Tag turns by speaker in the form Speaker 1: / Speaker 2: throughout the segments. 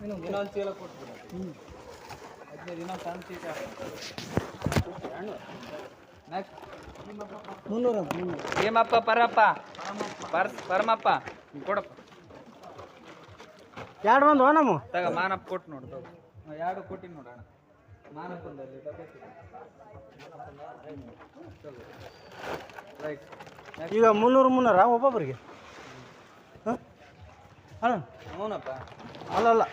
Speaker 1: ಇನ್ನೊಂದು ಚೀಲ ಕೊಟ್ಬಿಡು ಹದಿನೈದು ಇನ್ನೊಂದು ಸಣ್ಣ ಚೀಲ ನೆಕ್ಸ್ಟ್
Speaker 2: ಮುನ್ನೂರ ಮುನ್ನೂರು
Speaker 1: ಭೀಮಪ್ಪ ಪರಪ್ಪ. ಪರ್ ಪರಮಪ್ಪ. ಕೊಡಪ್ಪ.
Speaker 2: ಎರಡು ಒಂದು ನಮ್ಮ.
Speaker 1: ತಗ ಮಾನಪ್ಪ ಕೊಟ್ಟು ನೋಡು ಎರಡು ಕೊಟ್ಟಿ ನೋಡೋಣ ಮಾನಪ್ಪಂದಲ್ಲಿ ರೈಟ್
Speaker 2: ಈಗ ಮುನ್ನೂರು ಮುನ್ನೂರ ಒಬ್ಬೊಬ್ಬರಿಗೆ ಅಲ್ಲ.
Speaker 1: ಹ್ಞೂನಪ್ಪ
Speaker 2: ಅಲ್ಲ ಅಲ್ಲ.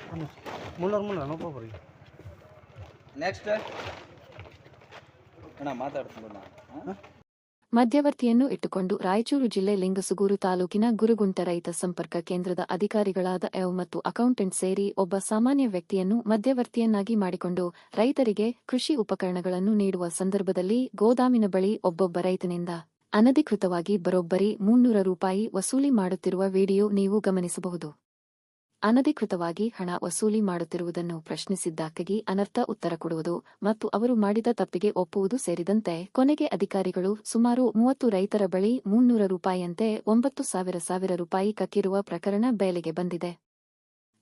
Speaker 2: ಮುನ್ನೂರು ಮುನ್ನೂರು. ನೋಪ ಬರ್ರಿ.
Speaker 1: ನೆಕ್ಸ್ಟ್ ಅಣ್ಣ ಮಾತಾಡ್ತೀನಿ ನಾನು.
Speaker 3: ಮಧ್ಯವರ್ತಿಯನ್ನು ಇಟ್ಟುಕೊಂಡು ರಾಯಚೂರು ಜಿಲ್ಲೆ ಲಿಂಗಸುಗೂರು ತಾಲೂಕಿನ ಗುರುಗುಂಟ ರೈತ ಸಂಪರ್ಕ ಕೇಂದ್ರದ ಅಧಿಕಾರಿಗಳಾದ ಎವ್ ಮತ್ತು ಅಕೌಂಟೆಂಟ್ ಸೇರಿ ಒಬ್ಬ ಸಾಮಾನ್ಯ ವ್ಯಕ್ತಿಯನ್ನು ಮಧ್ಯವರ್ತಿಯನ್ನಾಗಿ ಮಾಡಿಕೊಂಡು ರೈತರಿಗೆ ಕೃಷಿ ಉಪಕರಣಗಳನ್ನು ನೀಡುವ ಸಂದರ್ಭದಲ್ಲಿ ಗೋದಾಮಿನ ಬಳಿ ಒಬ್ಬೊಬ್ಬ ರೈತನಿಂದ ಅನಧಿಕೃತವಾಗಿ ಬರೋಬ್ಬರಿ ಮುನ್ನೂರ ರೂಪಾಯಿ ವಸೂಲಿ ಮಾಡುತ್ತಿರುವ ವಿಡಿಯೋ ನೀವು ಗಮನಿಸಬಹುದು. ಅನಧಿಕೃತವಾಗಿ ಹಣ ವಸೂಲಿ ಮಾಡುತ್ತಿರುವುದನ್ನು ಪ್ರಶ್ನಿಸಿದ್ದಕ್ಕಾಗಿ ಅನರ್ಥ ಉತ್ತರ ಕೊಡುವುದು ಮತ್ತು ಅವರು ಮಾಡಿದ ತಪ್ಪಿಗೆ ಒಪ್ಪುವುದು ಸೇರಿದಂತೆ ಕೊನೆಗೆ ಅಧಿಕಾರಿಗಳು ಸುಮಾರು ಮೂವತ್ತು ರೈತರ ಬಳಿ ಮುನ್ನೂರ ರೂಪಾಯಿಯಂತೆ ಒಂಬತ್ತು ಸಾವಿರ ಸಾವಿರ ರೂಪಾಯಿ ಕಕ್ಕಿರುವ ಪ್ರಕರಣ ಬೇಲೆಗೆ ಬಂದಿದೆ.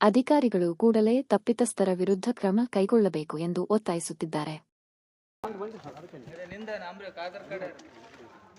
Speaker 3: ಅಧಿಕಾರಿಗಳು ಕೂಡಲೇ ತಪ್ಪಿತಸ್ಥರ ವಿರುದ್ಧ ಕ್ರಮ ಕೈಗೊಳ್ಳಬೇಕು ಎಂದು ಒತ್ತಾಯಿಸುತ್ತಿದ್ದಾರೆ.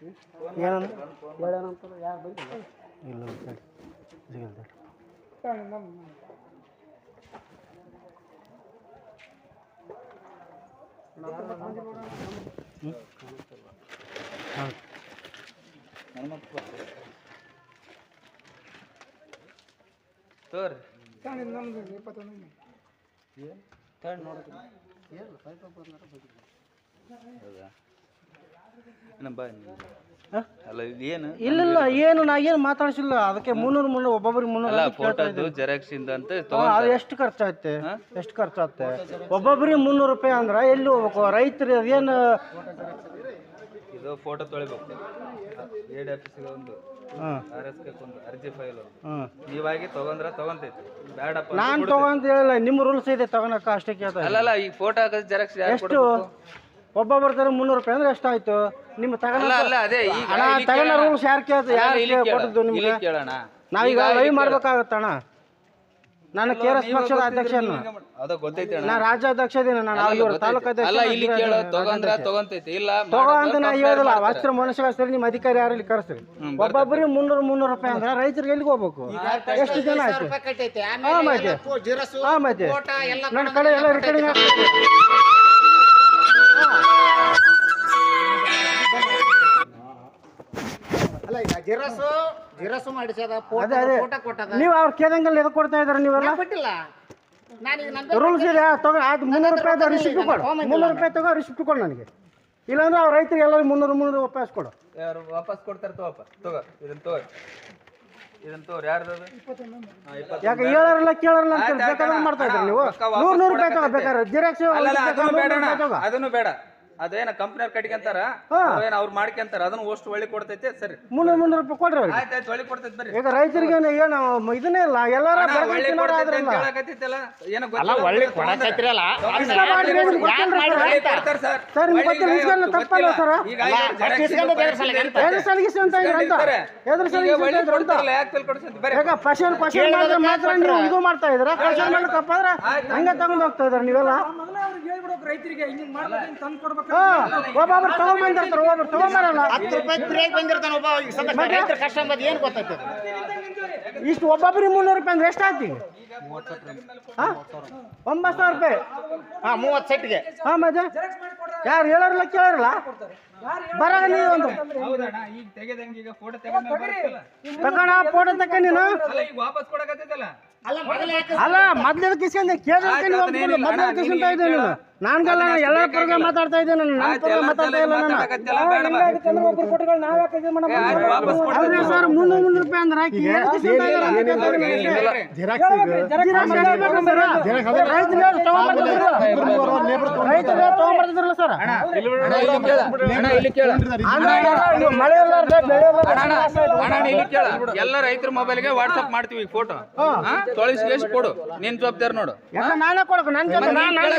Speaker 1: ಹ್ಮ್
Speaker 2: ಏನನ್ನ ಹಾಂ ಏನನ್ನ ಇಲ್ಲ ಸರಿ. ಸಿಗಲ್ಲ ಸರಿ. ಹ್ಞೂ ಹಾಂ
Speaker 1: ಏನು ತೋರಿ ಹೌದಾ ಏನು ಬಾ ನೀನು.
Speaker 2: ಹಾಂ
Speaker 1: ಅಲ್ಲ ಏನು?
Speaker 2: ಇಲ್ಲ ಏನು ನಾ ಏನು ಮಾತಾಡಿಸಿಲ್ಲ. ಅದಕ್ಕೆ ಮುನ್ನೂರು ಮುನ್ನೂರು ಒಬ್ಬೊಬ್ಬರಿಗೆ ಮುನ್ನೂರು
Speaker 1: ಅಲ್ಲ ಫೋಟೋದು ಜೆರಾಕ್ಸ್ ಇಂದ ಅಂತ
Speaker 2: ಹಾ, ಅದು ಎಷ್ಟು ಖರ್ಚಾಗುತ್ತೆ ಎಷ್ಟು ಖರ್ಚಾಗುತ್ತೆ ಒಬ್ಬೊಬ್ರಿಗೆ ಮುನ್ನೂರು ರೂಪಾಯಿ ಅಂದ್ರೆ ಎಲ್ಲಿ ಹೋಗ್ಬೇಕು? ರೈತರು ಅದೇನು
Speaker 1: ಇದು ಫೋಟೋ ತೊಳಿಬೇಕು. ಎಡಿ ಆಫೀಸಿಗೆ ಒಂದು.
Speaker 2: ಹಾಂ.
Speaker 1: ಆರ್ ಎಸ್ ಒಂದು ಅರ್ಜಿ ಫೈಲ್ ನೀವಾಗಿ ತಗೊಂಡ್ರ ತಗೊಂತೈತಿ. ಬೇಡಪ್ಪ
Speaker 2: ನಾನು ತಗೊಂತ ಹೇಳಿಲ್ಲ ನಿಮ್ಮ ರೂಲ್ಸ್ ಇದೆ ತಗೊಳಕ ಅಷ್ಟೇ ಕೇಳ್ತಾ.
Speaker 1: ಅಲ್ಲಲ್ಲ ಈಗ ಫೋಟೋ ಜೆರಾಕ್ಸ್
Speaker 2: ಎಷ್ಟು?
Speaker 1: ಕೊಡ್ಬೇಕು?
Speaker 2: ಬರ್ತಾರೆ ತರ ಮುನ್ನೂರು ರೂಪಾಯಿ ಅಂದ್ರೆ ಎಷ್ಟಾಯ್ತು? ನಿಮ್ಮ ತಗೊಂಡ
Speaker 1: ಅಲ್ಲ ಅಲ್ಲ ಅದೇ ಈಗ
Speaker 2: ಹಣ
Speaker 1: ಇಲ್ಲಿ
Speaker 2: ತಗೊಂಡ
Speaker 1: ಕೇಳೋಣ.
Speaker 2: ರೂಲ್ಸ್ ಯಾರು ಕೇಳ್ತ
Speaker 1: ಅಲ್ಲ,
Speaker 2: ಯಾರು
Speaker 1: ಇಲ್ಲಿ ಕೇಳ-
Speaker 2: ಕೊಟ್ಟದ್ದು ನಿಮ್ಗೆ?
Speaker 1: ಇಲ್ಲಿ ಕೇಳೋಣ.
Speaker 2: ನಾವೀಗ
Speaker 1: ಈಗ
Speaker 2: ಲೈವ್
Speaker 1: ಇಲ್ಲಿ
Speaker 2: ಮಾಡ್ಬೇಕಾಗತ್ತಣ್ಣ ನಾನು ಕೆ ಆರ್ ಎಸ್ ಪಕ್ಷದ ಅಧ್ಯಕ್ಷನು
Speaker 1: ಅದ ಗೊತ್ತೈತಿ ಅಣ್ಣ.
Speaker 2: ನಾ ರಾಜ್ಯಾಧ್ಯಕ್ಷ ಇದೀನಿ ನಾನು
Speaker 1: ಅಲ್ಲ,
Speaker 2: ಇವ್ರ
Speaker 1: ಗೊತ್ತೈತಿ.
Speaker 2: ತಾಲೂಕು ಅಧ್ಯಕ್ಷ
Speaker 1: ಅಲ್ಲ ಇಲ್ಲಿ ಕೇಳೋ
Speaker 2: ರಾಜ್ಯಾಧ್ಯಕ್ಷ.
Speaker 1: ತಗೊಂಡ್ರ ತಗೊಂತೈತಿ. ಇಲ್ಲ
Speaker 2: ತಗೋ
Speaker 1: ಮಾಡೋದು
Speaker 2: ಅಂತ ನಾ ಹೇಳಿಲ್ಲ. ವಸ್ತ್ರ ಮನುಷ್ಯ ನಿಮ್ಮ ಅಧಿಕಾರಿ ಯಾರು ಇಲ್ಲಿ ಕರೆಸ್ರಿ? ಒಬ್ಬೊಬ್ಬರಿಗೆ ಮುನ್ನೂರು ಮುನ್ನೂರು ರೂಪಾಯಿ ಅಂದ್ರೆ ರೈತರಿಗೆ ಎಲ್ಲಿಗೆ ಹೋಗ್ಬೇಕು? ಎಷ್ಟು ಜನ ಆಯ್ತು? ಹಾ ಮತ್ತೆ ಹಾ ಎಲ್ಲ ನನ್ನ ಕಡೆ ಎಲ್ಲ ರಿಕಾರ್ಡಿಂಗ್
Speaker 4: ಜಿರಸು ಜಿರಸು ಮಾಡಿಸದ
Speaker 2: ಅದೇ ಅದೇ.
Speaker 4: ಫೋಟೋ ಕೊಟ್ಟದ.
Speaker 2: ನೀವು ಅವ್ರ ಕೇದಂಗಲ್ಲಿ ಎದಕ್ಕೆ ಕೊಡ್ತಾ ಇದ್ದಾರೆ ನೀವೆಲ್ಲ?
Speaker 4: ಬಿಟ್ಟಿಲ್ಲ ನಾನೀಗ ನಂದು
Speaker 2: ರೂಲ್ಸ್ ಇದೆ ತಗೋ ಅದು ಮುನ್ನೂರು ರೂಪಾಯಿ ರಿಸಿಪ್ಟ್ ಕೊಡು. ಮುನ್ನೂರು ರೂಪಾಯಿ ತಗೋ ರಿಸಿಪ್ಟ್ ಕೊಡು ನನಗೆ. ಇಲ್ಲಾಂದ್ರೆ ಅವ್ರ ರೈತರಿಗೆ ಎಲ್ಲರೂ ಮುನ್ನೂರು ಮುನ್ನೂರು ವಾಪಸ್ ಕೊಡು.
Speaker 1: ಯಾರು ವಾಪಸ್ ಕೊಡ್ತಾರ ತಗೋಪ್ಪ. ತಗೋ ಇದನ್ನ ತಗೋ. ಇದನ್ನ ತಗೋರಿ ಯಾರ್ದು ಅದು? ಹಾ, ಇಪ್ಪತ್ತು.
Speaker 2: ಯಾಕೆ ಹೇಳೋರಲ್ಲ ಕೇಳೋರಲ್ಲ ಅಂತ
Speaker 1: ಆಯ್ತ್ ಆಯ್ತ್
Speaker 2: ಬೇಕಾದ್ರೆ ಮಾಡ್ತಾ ಇದ್ರಿ
Speaker 1: ಅಣ್ಣ,
Speaker 2: ನೀವು?
Speaker 1: ವಾಪಸ್
Speaker 2: ನೂರು ನೂರು ರೂಪಾಯಿ ತಗೋ. ಬೇಕಾದ್ರೆ. ಜಿರಾಕ್ಸ್
Speaker 1: ಅಲ್ಲಲ್ಲ ಅದನ್ನು ಬೇಡ ಅಣ್ಣ, ಅದನ್ನು ಬೇಡ. ಅದೇನ ಕಂಪ್ನಿಯವ್ರು ಕಟ್ಕೊಂತಾರ
Speaker 2: ಹಾ.
Speaker 1: ಏನ ಅವ್ರು ಮಾಡ್ಕೊಂತಾರ ಅದನ್ನ ಅಷ್ಟು ಒಳ್ಳೆ ಕೊಡ್ತೈತೆ ಸರಿ.
Speaker 2: ಮುನ್ನೂರು ಮುನ್ನೂರು ರೂಪಾಯಿ ಕೊಡ್ರಿ ಅವ್ರಿಗೆ.
Speaker 1: ಆಯ್ತು ಆಯ್ತು ಒಳ್ಳೆ ಕೊಡ್ತೈತೆ ಬರ್ರಿ.
Speaker 2: ಈಗ ರೈತರಿಗೆ ಏನು ಇದನ್ನೇ ಇಲ್ಲ ಎಲ್ಲಾರ
Speaker 1: ಅಣ್ಣ,
Speaker 2: ಬೆಳಗ್ಗೆ
Speaker 1: ಒಳ್ಳೆ
Speaker 2: ತಿನ್ನೋರು
Speaker 1: ಕೊಡ್ತೈತೆ ಅಂತ
Speaker 2: ಆದ್ರಲ್ಲ
Speaker 1: ಹೇಳಕತ್ತಿತ್ತಲ್ಲ ಏನೋ
Speaker 4: ಅಲ್ಲ
Speaker 1: ಗೊತ್ತಿಲ್ಲ
Speaker 4: ಒಳ್ಳೆ ಕೊಡಕತ್ತಿರಲ್ಲ
Speaker 1: ತಗೊಂಡ್ರೆ.
Speaker 2: ಇಷ್ಟ ಮಾಡಿ ಸರ್?
Speaker 1: ಸರ್.
Speaker 2: ಸರ್, ನಿಮ್ಗೆ
Speaker 1: ಒಳ್ಳೆ
Speaker 2: ಗೊತ್ತಿಲ್ಲ,
Speaker 1: ಈಗ
Speaker 2: ಇಸ್ಕೊಂಡು
Speaker 1: ಇವತ್ತು
Speaker 2: ತಪ್ಪಲ್ಲ ಸರ್?
Speaker 1: ಈಗ
Speaker 4: ಅಲ್ಲ,
Speaker 1: ಜನ
Speaker 4: ಅಷ್ಟು ಇಸ್ಕೊಂಡು ಬೇರೆ ಸಲ
Speaker 1: ಇದ್ದಾರೆ.
Speaker 2: ಎದ್ರ ಸಲಿಗೆ ಅಂತ ಇದ್ರ ಅಂತ.
Speaker 1: ಇದ್ದಾರೆ.
Speaker 2: ಎದ್ರ
Speaker 1: ಈಗ
Speaker 2: ಸಲಿಗೆ
Speaker 1: ಒಳ್ಳೆ
Speaker 2: ಇದ್ರ ಅಂತ.
Speaker 1: ಕೊಡ್ತಾರಲ್ಲ, ಯಾಕೆ ತಲೆ ಕೊಡ್ಸಂತ ಬರ್ರಿ.
Speaker 2: ಈಗ ಪಶನ್ ಪಶನ್ ಮಾಡಿದ್ರೆ ಮಾತ್ರ ನೀವು ಇದು ಮಾಡ್ತಾ ಇದ್ರ ಪಶನ್ ಹಂಗೆ ತಗೊಂಡ್ ಹೋಗ್ತಾ ಇದ್ರ ನೀವೆಲ್ಲ? ಒಬ್ಬೊಬ್ರು ತಗೊಂಬಂದಿರ್ತಾರೆ ಒಬ್ಬೊಬ್ರು ತಗೊಂಬರಲ್ಲ
Speaker 4: ಹತ್ತು ರೂಪಾಯಿ ಫ್ರೀಯಾಗಿ ಬಂದಿರ್ತಾನ ಒಬ್ಬ ಈಗ ಸದ್ಯ ರೈತರ ಕಷ್ಟ ಅಂಬದು ಏನು ಗೊತ್ತೈತೆ
Speaker 2: ಇಷ್ಟು ಒಬ್ಬೊಬ್ರಿಗೆ ಮುನ್ನೂರು ರೂಪಾಯಿ ಅಂದ್ರೆ ಎಷ್ಟಾಯ್ತು ಈಗ ಹಾ? ಒಂಬತ್ತು ಸಾವಿರ ರೂಪಾಯಿ.
Speaker 4: ಹಾ ಮೂವತ್ತು ಸೆಟ್ಗೆ.
Speaker 2: ಹಾ ಮತ್ತೆ? ಯಾರು ಹೇಳೋರಲ್ಲ ಕೇಳೋರಲ್ಲ? ಬರಾಗ ನೀವು ಒಂದು.
Speaker 1: ಹೌದಣ್ಣ ಈಗ ತೆಗೆದಂಗ ಈಗ ಫೋಟೋ ತೆಗೆದ
Speaker 2: ತಗೋಣ ಫೋಟೋ ತಕ್ಕ ನೀನು.
Speaker 1: ಈಗ ವಾಪಸ್ ಕೊಡಕತ್ತೈತಲ್ಲ
Speaker 4: ಅಲ್ಲ ಮೊದಲೇ ಯಾಕೆ
Speaker 2: ಅಲ್ಲ ಮೊದ್ಲು ಕಿಸ್ಕೊಂಡೆ ಕೇಳಿದ್ರೆ ಮೊದಲೇ ಕಿಸ್ಕೊಂತ
Speaker 1: ನೀನು
Speaker 2: ಇದ್ದೆ ನೀನು
Speaker 1: ಕೇಳು.
Speaker 2: ನಾನ್ಗಲ್ಲ ಎಲ್ಲ ಎಲ್ಲರ ಪರವಾಗಿ ಮಾತಾಡ್ತಾ ಇದ್ದೀನಿ ನಾನು. ನನ್ನ ಪರವಾಗಿ ಮಾತಾಡ್ತಾ ಇಲ್ಲ ನಾನು.
Speaker 1: ಮಾತಾಡಕತ್ತಿಲ್ಲ, ಬೇಡ ಬಾ.
Speaker 2: ಕೊಟ್ಟಗಳು ನಾವ್ ಯಾಕೆ ಇದು ಸರ್ ಮುನ್ನೂರು ಮುನ್ನೂರು ರೂಪಾಯಿ ಅಂದ್ರೆ ಹಾಕಿ. ಇಲ್ಲ ಅಂತ ಕೇಳ್ತಾರೆ ನನಗೆ. ಜಿರಾಕ್ಸ್ ಹೇಳ್ಬೇಕು ಸರ್. ರೈತರು ಹೇಳಿ ತಗೊಂಬರ್ತಿದ್ರು. ರೈತರು ಸರ್?
Speaker 1: ಅಣ್ಣ ಇಲ್ಲಿ ಕೇಳ. ಅಣ್ಣ ಇಲ್ಲಿ ಕೇಳ.
Speaker 2: ನೀವು ಮಳೆ ಇರ್ಲಾರ್ದೆ ಬೆಳೆ ಇರ್ಲಾರ್ದೆ
Speaker 1: ಅಣ್ಣ ಅಣ್ಣ ಇಲ್ಲಿ ಕೇಳ. ಎಲ್ಲ ರೈತರ ಮೊಬೈಲ್ಗೆ ವಾಟ್ಸಪ್ ಮಾಡ್ತೀವಿ ಫೋಟೋ ತೊಳಿಸಿ ಕೊಡು. ನಿನ್ ಜವಾಬ್ದಾರಿ ನೋಡು.
Speaker 2: ಯಾಕೆ ನಾನೇ ಕೊಡಬೇಕು ನನ್ನ ಜೊತೆ ನಾನು ನಾನೇ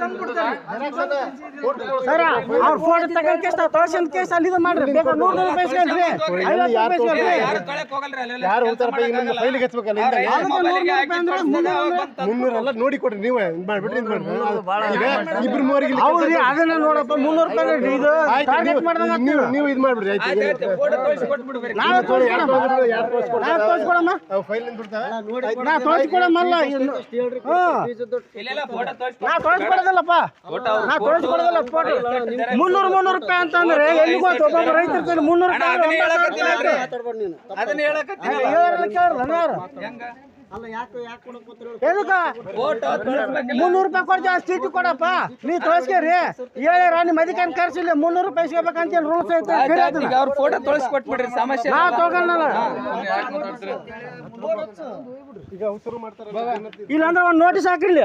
Speaker 2: ಕೆಲಸ
Speaker 1: ಅವ್ರ ಫೋಟೋ
Speaker 2: ಸರ್ ತಗೊಂಡು ಸರ್ ಕೇಸ್ ನಾವು ತೋರ್ಸಿದ ಕೇಸ್ ಅಲ್ಲಿ ಇದು ಮಾಡ್ರಿ. ಬೇಗ ನೂರು ನೂರು ಐವತ್ತು
Speaker 1: ಯಾರು
Speaker 5: ಹಚ್ಬೇಕಲ್ಲ? ಹಿಂದೆ. ಮುನ್ನೂರೆಲ್ಲ ನೋಡಿ ಕೊಡ್ರಿ ನೀವೇ ಇದ್ ಮಾಡ್ಬಿಟ್ರಿ ಇದು ಮಾಡ್ರಿ ಈಗ ಇಬ್ರು ಮೂವರಿಗೆ ಇಲ್ಲಿ
Speaker 2: ಅದನ್ನ ನೋಡಪ್ಪ ಮುನ್ನೂರು ರೂಪಾಯಿ ಇದು ಟಾರ್ಗೆಟ್
Speaker 5: ನೀವು-
Speaker 2: ಮಾಡ್ದಂಗ
Speaker 5: ನೀವು ನೀವು ಇದು ಮಾಡ್ಬಿಡ್ರಿ ಆಯ್ತು.
Speaker 2: ನಾವೇ ತೋರಿಸ್ಕೊಡಮ್ಮ.
Speaker 5: ಫೈಲ್ ಬಿಡ್ತಾವೆ?
Speaker 2: ನಾ ತೋರಿಸ್ಕೊಡಮ್ಮಲ್ಲ ನಾ ಫೋಟೋ ಮುನ್ನೂರು ಮುನ್ನೂರು ರೂಪಾಯಿ ಅಂತಂದ್ರೆ ಒಬ್ಬೊಬ್ಬ ರೈತರ ಕೈಲಿ ಮುನ್ನೂರು ರೂಪಾಯಿ ಎದಕ್ಕ? ಮುನ್ನೂರು ರೂಪಾಯಿ ಕೊಡ್ತೀವಿ ಆ ಕೊಡಪ್ಪ. ನೀ ತೋರಿಸ್ಕೇರಿ ಹೇಳಿರ ನಿಮ್ಮ ಅಧಿಕಾರಿ ಕರ್ಸಿಲ್ಲ ಮುನ್ನೂರು ರೂಪಾಯಿ ಇಸ್ಕೋಬೇಕಂತ ರೂಲ್ಸ್ ಐತೆ?
Speaker 1: ಅವ್ರ ಫೋಟೋ ಸಮಸ್ಯೆ
Speaker 2: ನಾ ತಗೊಳ್ಳಲ್ಲ
Speaker 5: ಈಗ ಉತ್ತರ ಮಾಡ್ತಾರೆ
Speaker 2: ಇಲ್ಲಾಂದ್ರೆ ಒಂದು ನೋಟಿಸ್ ಹಾಕಿರ್ಲಿ.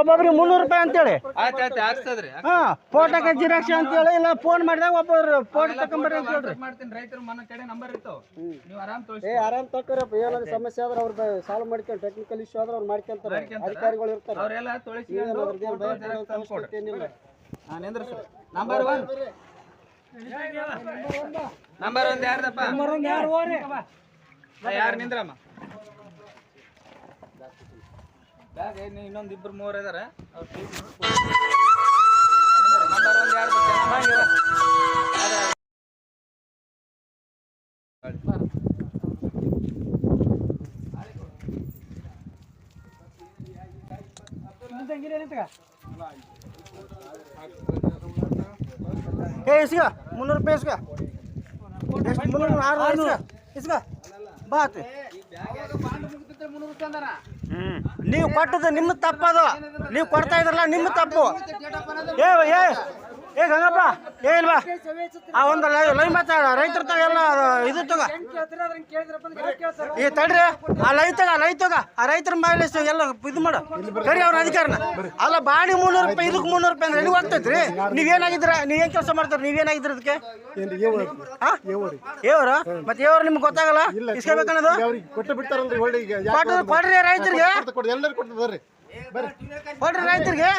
Speaker 2: ಒಬ್ಬೊಬ್ರಿಗೆ ಮುನ್ನೂರು ರೂಪಾಯಿ ಅಂತೇಳಿ.
Speaker 1: ಆಯ್ತು ಆಯ್ತು ಹಾಕ್ಸ್ತದ್ರಿ
Speaker 2: ಹಾ ಫೋಟೋಕ್ಕೆ ಅಂತ ಅಂತೇಳಿ ಇಲ್ಲ ಫೋನ್ ಮಾಡಿದಾಗ ಒಬ್ಬರು ಫೋಟೋ ತಕೊಂಬರ್ರಿ ಅಂತ ಹೇಳ್ರಿ.
Speaker 1: ಮಾಡ್ತೀನಿ ರೈತರು ಮನ ಕಡೆ ನಂಬರ್ ಇರ್ತಾವ ನೀವು ಆರಾಮ್ ತೋರಿಸಿ
Speaker 2: ಏ ಆರಾಮ್ ತಗೋರಪ್ಪ ಏನಾದ್ರು ಸಮಸ್ಯೆ ಆದ್ರೆ ಅವ್ರ ಸಾಲ್ವ್ ಮಾಡ್ಕೊಂಡು ಟೆಕ್ನಿಕಲ್ ಇಶ್ಯೂ ಆದ್ರೆ ಅವ್ರು ಮಾಡ್ಕೊಂತಾರೆ. ಅಧಿಕಾರಿಗಳು ಇರ್ತಾರೆ.
Speaker 1: ಅವರೆಲ್ಲ ತೊಳಿಸಿ
Speaker 2: ಏನಿಲ್ಲ
Speaker 1: ನಿಂದ್ರ ಸರ್. ನಂಬರ್ ಒನ್ ನಂಬರ್ ಒಂದ್ ಯಾರ್ದಪ್ಪ? ಯಾರು ನಿಂದ್ರಮ್ಮ? ಬ್ಯಾಗ್ ಇನ್ನು ಇನ್ನೊಂದ್ ಇದಾರ. ನಂಬರ್ ಒಂದ್ ಯಾರ್ದು
Speaker 2: ಏ ಇಸ್ಕ ಮುನ್ನೂರು ರೂಪಾಯಿ ಇಸ್ಕ. ಎಷ್ಟು ಮುನ್ನೂರು ಆರು ಇಸ್ಕ. ಇಸ್ಕ ಬಾ ಆತು. ನೀವು ಕೊಟ್ಟದ್ದು ನಿಮ್ಮ ತಪ್ಪದು. ನೀವು ಕೊಡ್ತಾ ಇದ್ರಲ್ಲ ನಿಮ್ಮ ತಪ್ಪು. ಏ ಏ ಏ ಗಂಗಪ್ಪ ಏ ಇಲ್ವಾ? ಆ ಒಂದು ಲೈವ್ ಲೈವ್ ಮಾತಾಡ ರೈತರ ತಗ ಎಲ್ಲ ಇದು ತಗ. ಈ ತಡ್ರಿ ಆ ಲೈ ತಗ ಲೈ ತಗ. ಆ ರೈತರ ಮೇಲೆ ಎಲ್ಲ ಇದು ಮಾಡು. ಕರಿ ಅವ್ರ ಅಧಿಕಾರನ. ಅಲ್ಲ ಬಾಣಿ ಮುನ್ನೂರು ರೂಪಾಯಿ ಇದಕ್ಕೆ ಮುನ್ನೂರು ರೂಪಾಯಿ ಅಂದ್ರೆ ನೀವು ಹೋಗ್ತೈತ್ರಿ? ನೀವೇನಾಗಿದ್ರ ನೀವೇನ್ ಕೆಲಸ ಮಾಡ್ತಾರೆ? ನೀವೇನಾಗಿದ್ರ ಅದಕ್ಕೆ ಏವ್ರ? ಮತ್ತೆ ಏವ್ರ ನಿಮ್ಗೆ ಗೊತ್ತಾಗಲ್ಲ? ಇಸ್ಕೋಬೇಕನ್ನೋದು?
Speaker 5: ಕೊಟ್ಟು ಬಿಡ್ತಾರಲ್ರಿ ಒಳ್ಳೆ
Speaker 2: ಕೊಡ್ರಿ ರೈತರಿಗೆ. ಕೊಡ್ರಿ ರೈತರಿಗೆ.